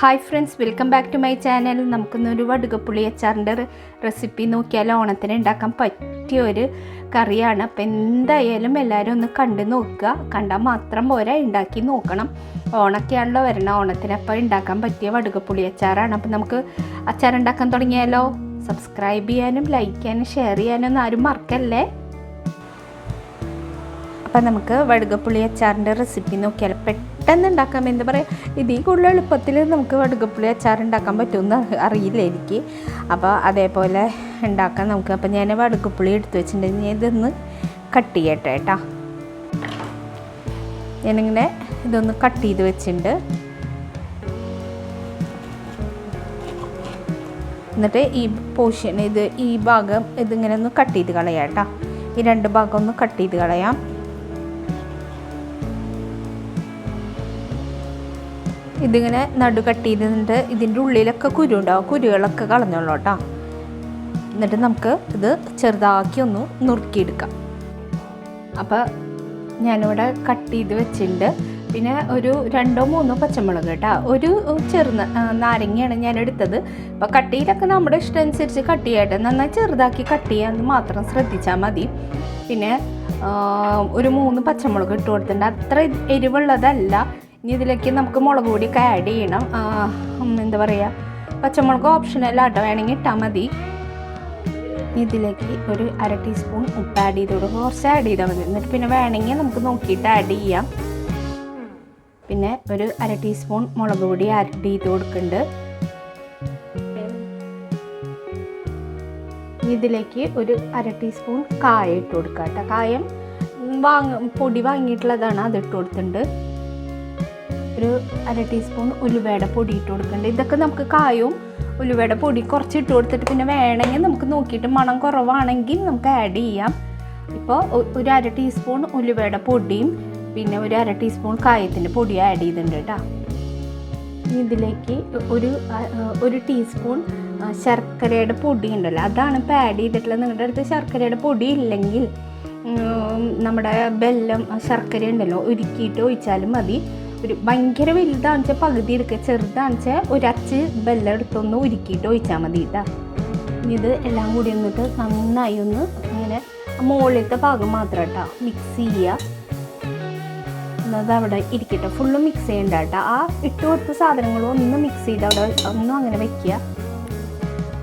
Hi friends welcome back to my channel നമുക്കിന്നൊരു വടുകപ്പുളി അച്ചാറിന്റെ recipe നോക്കിയാൽ ഓണത്തിന് ഉണ്ടാക്കാൻ പറ്റിയ ഒരു കറിയാണ്. അപ്പോൾ എന്തായാലും എല്ലാവരും ഒന്ന് കണ്ടു നോക്കുക. കണ്ടാൽ മാത്രം പോരാ ഉണ്ടാക്കി നോക്കണം. ഓണൊക്കെയാണല്ലോ വരണം. ഓണത്തിനപ്പോൾ ഉണ്ടാക്കാൻ പറ്റിയ വടുകപ്പുളി അച്ചാറാണ്. അപ്പോൾ നമുക്ക് അച്ചാർ ഉണ്ടാക്കാൻ തുടങ്ങിയാലോ? സബ്സ്ക്രൈബ് ചെയ്യാനും ലൈക്ക് ചെയ്യാനും ഷെയർ ചെയ്യാനും ഒന്നും ആരും മറക്കല്ലേ? അപ്പം നമുക്ക് വടുകപ്പുളി അച്ചാറിന്റെ റെസിപ്പി നോക്കിയാൽ പെട്ടെന്ന് ഉണ്ടാക്കാം എന്താ പറയുക ഇതിൽ കൂടുതൽ എളുപ്പത്തിൽ നമുക്ക് വടുകപ്പുളി അച്ചാർ ഉണ്ടാക്കാൻ പറ്റുമെന്ന് അറിയില്ല എനിക്ക്. അപ്പോൾ അതേപോലെ ഉണ്ടാക്കാം നമുക്ക് അപ്പോൾ ഞാൻ വടുകപ്പുളി എടുത്തു വെച്ചിട്ടുണ്ടെങ്കിൽ ഇതൊന്ന് കട്ട് ചെയ്യട്ടെ കേട്ടോ ഞാനിങ്ങനെ ഇതൊന്ന് കട്ട് ചെയ്ത് വെച്ചിട്ടുണ്ട്. എന്നിട്ട് ഈ പോർഷൻ ഇത് ഈ ഭാഗം ഇതിങ്ങനെ ഒന്ന് കട്ട് ചെയ്ത് കളയാം കേട്ടോ ഈ രണ്ട് ഭാഗം ഒന്ന് കട്ട് ചെയ്ത് കളയാം. ഇതിങ്ങനെ നടു കട്ടിയിരുന്നിട്ട് ചെയ്തിട്ട് ഇതിന്റെ ഉള്ളിലൊക്കെ കുരു ഉണ്ടാവും കുരുകളൊക്കെ കളഞ്ഞോളൂ കേട്ടോ. എന്നിട്ട് നമുക്ക് ഇത് ചെറുതാക്കി ഒന്ന് നുറുക്കിയെടുക്കാം. അപ്പോൾ ഞാനിവിടെ കട്ട് ചെയ്ത് വെച്ചിട്ടുണ്ട്. പിന്നെ ഒരു രണ്ടോ മൂന്നോ പച്ചമുളക് കേട്ടോ. ഒരു ചെറുന്ന നാരങ്ങയാണ് ഞാൻ എടുത്തത്. അപ്പോൾ കട്ടിയിലൊക്കെ നമ്മുടെ ഇഷ്ടം അനുസരിച്ച് കട്ട് ചെയ്യട്ടെ. നന്നായി ചെറുതാക്കി കട്ട് ചെയ്യാമെന്ന് മാത്രം ശ്രദ്ധിച്ചാൽ മതി. പിന്നെ ഒരു മൂന്ന് പച്ചമുളക് ഇട്ട് കൊടുത്തിട്ടുണ്ട്. അത്ര എരിവുള്ളതല്ല. ഇനി ഇതിലേക്ക് നമുക്ക് മുളക് പൊടിയൊക്കെ ആഡ് ചെയ്യണം. എന്താ പറയുക പച്ചമുളക് ഓപ്ഷനല്ല കേട്ടോ വേണമെങ്കിൽ ഇട്ടാൽ മതി. ഇതിലേക്ക് ഒരു അര ടീസ്പൂൺ ഉപ്പ് ആഡ് ചെയ്ത് കൊടുക്കും കുറച്ച് ആഡ് ചെയ്താൽ മതി. എന്നിട്ട് പിന്നെ വേണമെങ്കിൽ നമുക്ക് നോക്കിയിട്ട് ആഡ് ചെയ്യാം. പിന്നെ ഒരു അര ടീസ്പൂൺ മുളക് പൊടി ആഡ് ചെയ്ത് കൊടുക്കുന്നുണ്ട് ഇതിലേക്ക് ഒരു അര ടീസ്പൂൺ കായ ഇട്ട് കൊടുക്കാം കേട്ടോ കായം വാങ്ങ പൊടി വാങ്ങിയിട്ടുള്ളതാണ് അത് ഇട്ട് കൊടുത്തിട്ടുണ്ട്. ഒരു അര ടീസ്പൂൺ ഉലുവയുടെ പൊടി ഇട്ട് കൊടുക്കുന്നുണ്ട് ഇതൊക്കെ നമുക്ക് കായവും ഉലുവയുടെ പൊടി കുറച്ച് ഇട്ട് കൊടുത്തിട്ട് പിന്നെ വേണമെങ്കിൽ നമുക്ക് നോക്കിയിട്ട് മണം കുറവാണെങ്കിൽ നമുക്ക് ആഡ് ചെയ്യാം. ഇപ്പോൾ ഒരു അര ടീസ്പൂൺ ഉലുവയുടെ പൊടിയും പിന്നെ ഒരു അര ടീസ്പൂൺ കായത്തിന്റെ പൊടിയും ആഡ് ചെയ്തിട്ടുണ്ട് കേട്ടോ. ഇതിലേക്ക് ഒരു ഒരു ടീസ്പൂൺ ശർക്കരയുടെ പൊടി ഉണ്ടല്ലോ. അതാണ് ഇപ്പോൾ ആഡ് ചെയ്തിട്ടുള്ളത്. നിങ്ങളുടെ അടുത്ത് ശർക്കരയുടെ പൊടി ഇല്ലെങ്കിൽ നമ്മുടെ ബെല്ലം ശർക്കര ഉണ്ടല്ലോ ഉരുക്കിയിട്ട് ഒഴിച്ചാലും മതി. ഒരു ഭയങ്കര വലുതാണെന്ന് വെച്ചാൽ പകുതി എടുക്കുക ചെറുതാണെന്ന് വെച്ചാൽ ഒരച്ച് അച്ച് ബെല്ലം എടുത്തൊന്ന് ഉരുക്കിയിട്ട് ഒഴിച്ചാൽ മതി കേട്ടോ ഇത് എല്ലാം കൂടി ഒന്നിട്ട് നന്നായി ഒന്ന് ഇങ്ങനെ മുകളിലത്തെ ഭാഗം മാത്രം കേട്ടോ മിക്സ് ചെയ്യുക എന്നത് അവിടെ ഇരിക്കട്ടെ ഫുള്ള് മിക്സ് ചെയ്യണ്ട കേട്ടോ ആ ഇട്ട് കൊടുത്ത സാധനങ്ങളും ഒന്ന് മിക്സ് ചെയ്ത് അവിടെ ഒന്നും അങ്ങനെ വെക്കുക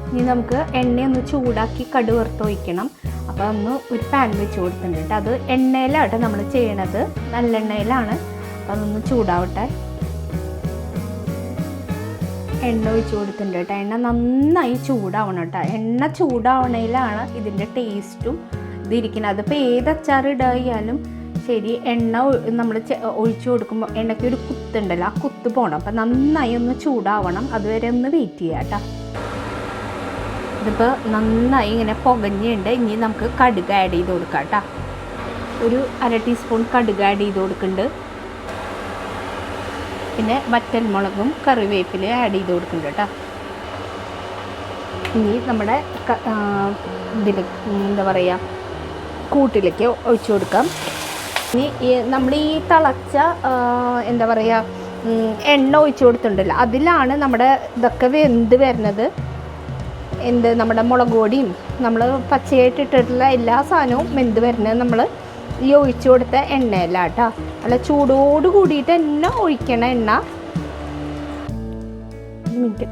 ഇനി നമുക്ക് എണ്ണയൊന്ന് ചൂടാക്കി കടു വറുത്ത് ഒഴിക്കണം. അപ്പോൾ ഒന്ന് ഒരു പാൻ വെച്ച് കൊടുത്തിട്ടുണ്ട് കേട്ടോ അത് എണ്ണയിലാട്ടോ നമ്മൾ ചെയ്യണത്. നല്ലെണ്ണയിലാണ് അതൊന്ന് ചൂടാവട്ടെ. എണ്ണ ഒഴിച്ച് കൊടുത്തിട്ടുണ്ട് കേട്ടോ. എണ്ണ നന്നായി ചൂടാവണം കേട്ടോ. എണ്ണ ചൂടാവണയിലാണ് ഇതിന്റെ ടേസ്റ്റും ഇതിരിക്കുന്നത് അതിപ്പോൾ ഏത് അച്ചാർ ഇടായാലും ശരി എണ്ണ നമ്മൾ ഒഴിച്ചു കൊടുക്കുമ്പോൾ എണ്ണയ്ക്ക് ഒരു കുത്തുണ്ടല്ലോ ആ കുത്ത് പോകണം അപ്പം നന്നായി ഒന്ന് ചൂടാവണം. അതുവരെ ഒന്ന് വെയിറ്റ് ചെയ്യാം കേട്ടോ. ഇതിപ്പോൾ നന്നായി ഇങ്ങനെ പുകഞ്ഞുണ്ട്. ഇനി നമുക്ക് കടുക് ആഡ് ചെയ്ത് കൊടുക്കാം കേട്ടോ. ഒരു അര ടീസ്പൂൺ കടുക് ആഡ് ചെയ്ത് കൊടുക്കുന്നുണ്ട് പിന്നെ വറ്റൽമുളകും കറിവേപ്പിലയും ആഡ് ചെയ്ത് കൊടുക്കുന്നുണ്ട് കേട്ടോ. ഇനി നമ്മുടെ ഇതിൽ എന്താ പറയുക കൂട്ടിലേക്ക് ഒഴിച്ചു കൊടുക്കാം. ഇനി നമ്മൾ ഈ തിളച്ച എന്താ പറയുക എണ്ണ ഒഴിച്ചു കൊടുത്തിട്ടുണ്ടല്ലോ. അതിലാണ് നമ്മുടെ ഇതൊക്കെ വെന്ത് വരുന്നത്. എന്ത് നമ്മുടെ മുളക് പൊടിയും നമ്മൾ പച്ചയായിട്ട് ഇട്ടിട്ടുള്ള എല്ലാ സാധനവും വെന്ത് വരുന്നത് നമ്മൾ ഈ ഒഴിച്ചു കൊടുത്ത എണ്ണയല്ല കേട്ടോ നല്ല ചൂടോട് കൂടിയിട്ട് എണ്ണ ഒഴിക്കണ എണ്ണ. മിനിറ്റ്.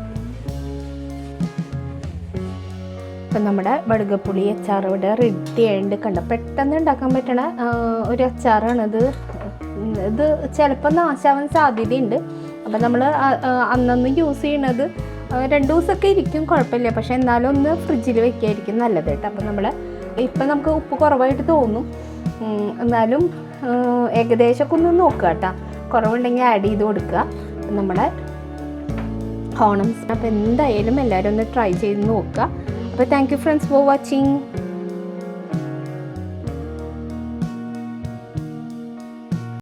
ഇപ്പം നമ്മുടെ വടുകപ്പുളി അച്ചാർ ഇവിടെ റെഡി ആയിട്ട് കണ്ട? പെട്ടെന്ന് ഉണ്ടാക്കാൻ പറ്റണ ഒരു അച്ചാറാണിത് ഇത് ചിലപ്പോൾ നാശാവാൻ സാധ്യതയുണ്ട്. അപ്പം നമ്മൾ അന്നന്ന് യൂസ് ചെയ്യണത് രണ്ട് ദിവസമൊക്കെ ഇരിക്കും കുഴപ്പമില്ല. പക്ഷേ എന്നാലും ഒന്ന് ഫ്രിഡ്ജിൽ വെക്കായിരിക്കും നല്ലത് കേട്ടോ. അപ്പം നമ്മൾ ഇപ്പം നമുക്ക് ഉപ്പ് കുറവായിട്ട് തോന്നും. എന്നാലും ഏകദേശമൊക്കെ ഒന്ന് നോക്കുക കേട്ടോ. കുറവുണ്ടെങ്കിൽ ആഡ് ചെയ്ത് കൊടുക്കുക. നമ്മുടെ ഹോണംസ് അപ്പോൾ എന്തായാലും എല്ലാവരും ഒന്ന് ട്രൈ ചെയ്ത് നോക്കുക. അപ്പോൾ thank you friends for watching